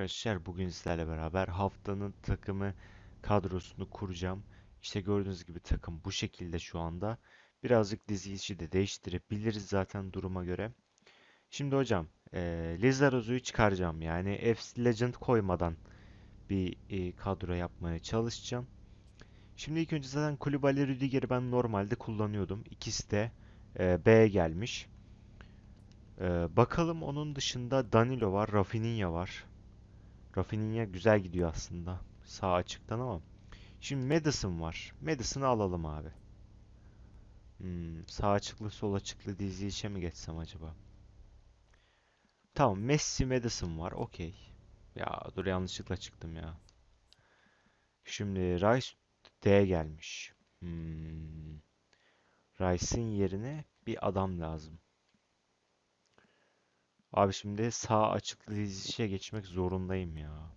arkadaşlar. Bugün sizlerle beraber haftanın takımı kadrosunu kuracağım. İşte gördüğünüz gibi takım bu şekilde şu anda. Birazcık dizilişi de değiştirebiliriz zaten duruma göre. Şimdi hocam, e, Lizarozu'yu çıkaracağım. Yani FC Legend koymadan bir e, kadro yapmaya çalışacağım. Şimdi ilk önce zaten Koulibaly, Rüdiger'i ben normalde kullanıyordum. İkisi de e, B'ye gelmiş. Ee, bakalım onun dışında Danilo var, Rafinha var. Rafinha güzel gidiyor aslında. Sağ açıktan ama. Şimdi Madison var. Madison'ı alalım abi. Hmm, sağ açıklı sol açıklı dizi işe mi geçsem acaba? Tamam Messi Madison var. Okey. Ya dur yanlışlıkla çıktım ya. Şimdi Rice D gelmiş. Hmm. Rice'in yerine bir adam lazım. Abi şimdi sağ dizilişe geçmek zorundayım ya.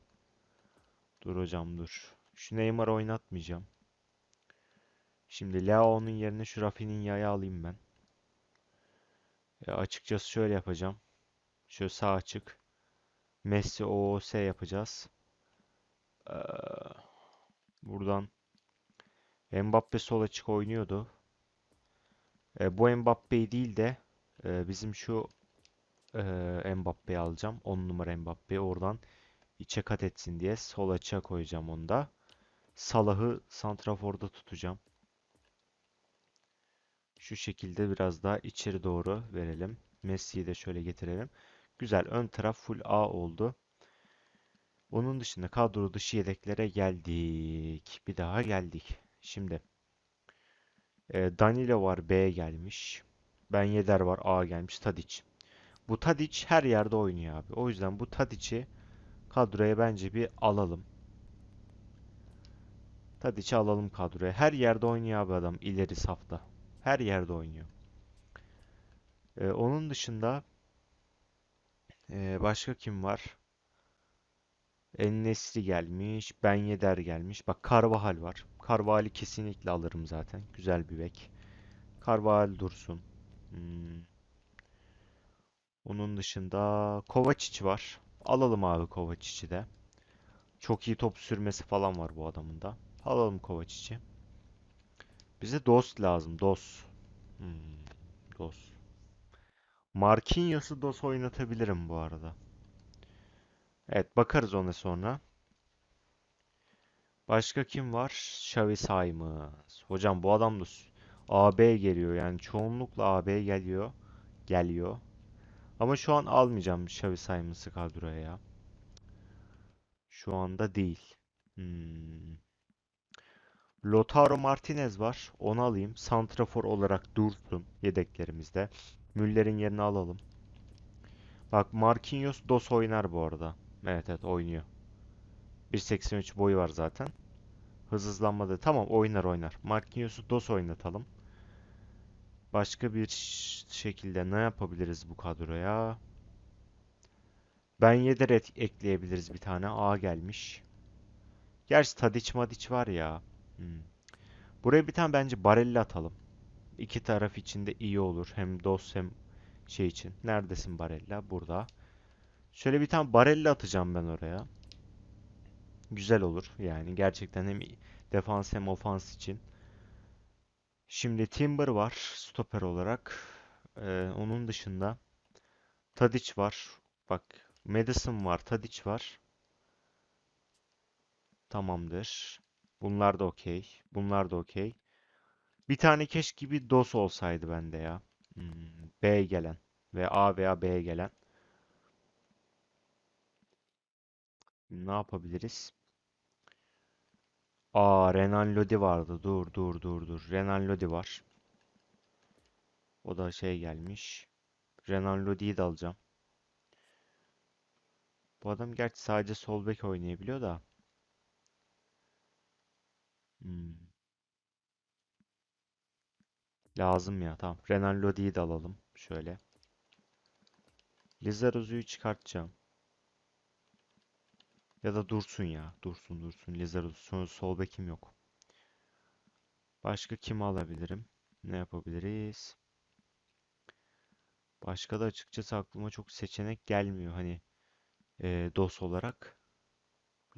Dur hocam dur. Şu Neymar'ı oynatmayacağım. Şimdi Leao'nun yerine şu Rafinha'yı alayım ben. E, açıkçası şöyle yapacağım. Şöyle sağ açık. Messi OOS yapacağız. Ee, buradan Mbappe sol açık oynuyordu. E, bu Mbappe'yi değil de e, bizim şu e, Mbappe'yi alacağım. 10 numara Mbappe'yi oradan içe kat etsin diye sol açığa koyacağım onu da. Salah'ı santraforda tutacağım. Şu şekilde biraz daha içeri doğru verelim. Messi'yi de şöyle getirelim. Güzel. Ön taraf full A oldu. Onun dışında kadro dışı yedeklere geldik. Bir daha geldik. Şimdi e, Danilo var B gelmiş. Ben Yedder var A gelmiş. Tadic. Bu Tadic her yerde oynuyor abi. O yüzden bu Tadic'i kadroya bence bir alalım. Tadic'i alalım kadroya. Her yerde oynuyor abi adam ileri safta. Her yerde oynuyor. Ee, onun dışında e, başka kim var? En-Nesyri gelmiş. Ben Yedder gelmiş. Bak Carvajal var. Carvajal'i kesinlikle alırım zaten. Güzel bir bek. Carvajal dursun. Hmm. Onun dışında Kovacic var. Alalım abi Kovacic'i de. Çok iyi top sürmesi falan var bu adamın da. Alalım Kovacic'i. Bize dost lazım. Dost. Hmm, dost. Marquinhos'u dost oynatabilirim bu arada. Evet bakarız ona sonra. Başka kim var? Xavi Simons. Hocam bu adam da AB geliyor. Yani çoğunlukla AB geliyor. Geliyor. Ama şu an almayacağım Xavi Simons'ı kadroya ya. Şu anda değil. Hmm. Lautaro Martinez var. Onu alayım. Santrafor olarak dursun yedeklerimizde. Müller'in yerini alalım. Bak Marquinhos DOS oynar bu arada. Evet evet oynuyor. 1.83 boyu var zaten. Hız hızlanmadı. Tamam oynar oynar. Marquinhos'u DOS oynatalım. Başka bir şekilde ne yapabiliriz bu kadroya? Ben Yedder ekleyebiliriz bir tane. A gelmiş. Gerçi Tadic Madic var ya. Hmm. Buraya bir tane bence Barella atalım. İki taraf için de iyi olur. Hem DOS hem şey için. Neredesin Barella? Burada. Şöyle bir tane Barella atacağım ben oraya. Güzel olur. Yani gerçekten hem defans hem ofans için. Şimdi Timber var stoper olarak. Ee, onun dışında Tadic var. Bak Madison var, Tadic var. Tamamdır. Bunlar da okey. Bunlar da okey. Bir tane keşke bir DOS olsaydı bende ya. Hmm, B gelen ve A veya B gelen. Ne yapabiliriz? Aa Renan Lodi vardı. Dur dur dur dur. Renan Lodi var. O da şey gelmiş. Renan Lodi'yi de alacağım. Bu adam gerçi sadece sol bek oynayabiliyor da. Hmm. Lazım ya. Tamam. Renan Lodi'yi de alalım. Şöyle. Lizarozu'yu çıkartacağım. Ya da dursun ya. Dursun dursun. Lizarozu. Sonra sol bekim yok. Başka kimi alabilirim? Ne yapabiliriz? Başka da açıkçası aklıma çok seçenek gelmiyor. Hani Ee, DOS olarak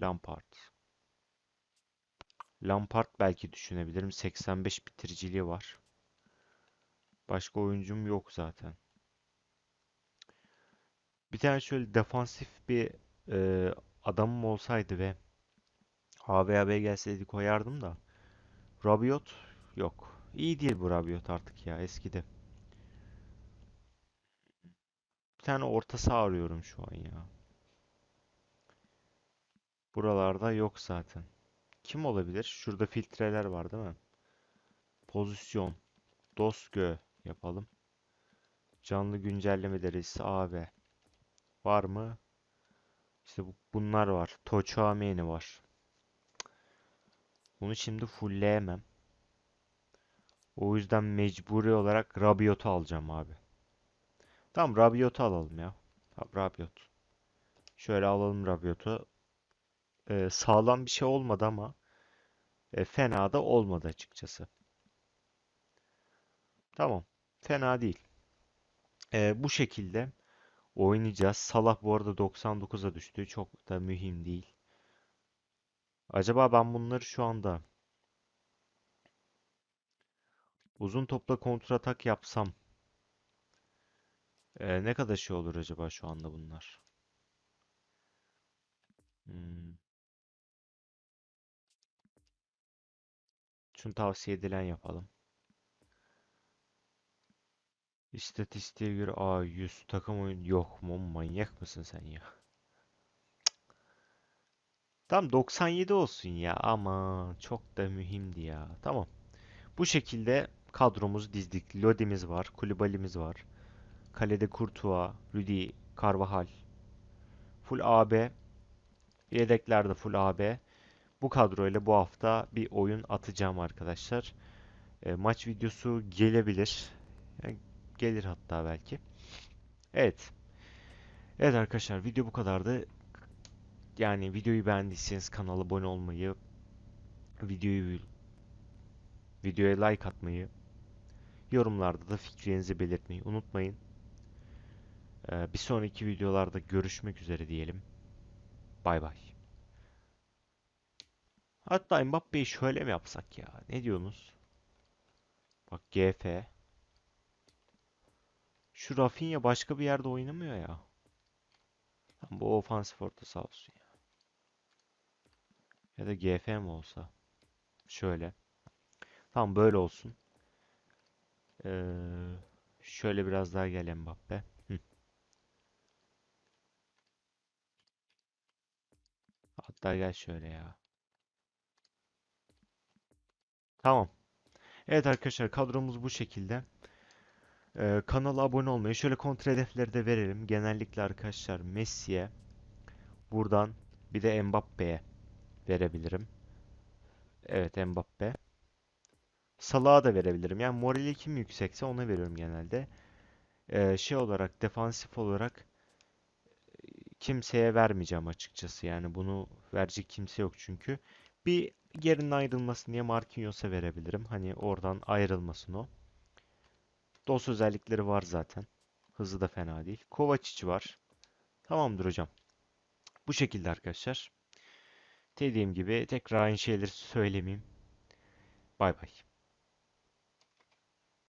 Lampard. Lampard belki düşünebilirim. 85 bitiriciliği var. Başka oyuncum yok zaten. Bir tane şöyle defansif bir e, adamım olsaydı ve AVAB gelseydi koyardım da. Rabiot yok. İyi değil bu Rabiot artık ya eskidi. Bir tane orta saha arıyorum şu an ya. Buralarda yok zaten. Kim olabilir? Şurada filtreler var değil mi? Pozisyon. Dosgö yapalım. Canlı güncelleme derecesi AB. Var mı? İşte bu- bunlar var. Toçameni var. Bunu şimdi fullleyemem. O yüzden mecburi olarak Rabiot'u alacağım abi. Tamam Rabiot'u alalım ya. Rabiot. Şöyle alalım Rabiot'u. Ee, sağlam bir şey olmadı ama e, fena da olmadı açıkçası. Tamam. Fena değil. Ee, bu şekilde oynayacağız. Salah bu arada 99'a düştü. Çok da mühim değil. Acaba ben bunları şu anda uzun topla kontratak yapsam e, ne kadar şey olur acaba şu anda bunlar? Hmm. Şunu tavsiye edilen yapalım. İstatistiğe göre A100 takım oyun yok mu? Manyak mısın sen ya? Tam 97 olsun ya ama çok da mühimdi ya. Tamam. Bu şekilde kadromuzu dizdik. Lodi'miz var, Koulibaly'miz var. Kalede Courtois, Rüdi, Carvajal. Full AB. Yedeklerde full AB. Bu kadroyla bu hafta bir oyun atacağım arkadaşlar. E, maç videosu gelebilir. Yani gelir hatta belki. Evet. Evet arkadaşlar video bu kadardı. Yani videoyu beğendiyseniz kanala abone olmayı, videoyu videoya like atmayı, yorumlarda da fikrinizi belirtmeyi unutmayın. Ee, bir sonraki videolarda görüşmek üzere diyelim. Bay bay. Hatta Mbappe'yi şöyle mi yapsak ya? Ne diyorsunuz? Bak GF. Şu Rafinha başka bir yerde oynamıyor ya. Tam bu ofansif orta sağ olsun ya. Ya da GF mi olsa? Şöyle. Tamam böyle olsun. Ee, şöyle biraz daha gel Mbappe. Hatta gel şöyle ya. Tamam. Evet arkadaşlar kadromuz bu şekilde. Ee, kanala abone olmayı, şöyle kontrol hedefleri de verelim. Genellikle arkadaşlar Messi'ye, buradan bir de Mbappe'ye verebilirim. Evet Mbappe. Salah'a da verebilirim. Yani morali kim yüksekse ona veriyorum genelde. Ee, şey olarak defansif olarak kimseye vermeyeceğim açıkçası. Yani bunu verecek kimse yok çünkü. Bir yerinin ayrılmasın diye Marquinhos'a verebilirim. Hani oradan ayrılmasın o. DOS özellikleri var zaten. Hızı da fena değil. Kovacic var. Tamamdır hocam. Bu şekilde arkadaşlar. Dediğim gibi tekrar aynı şeyleri söylemeyeyim. Bay bay.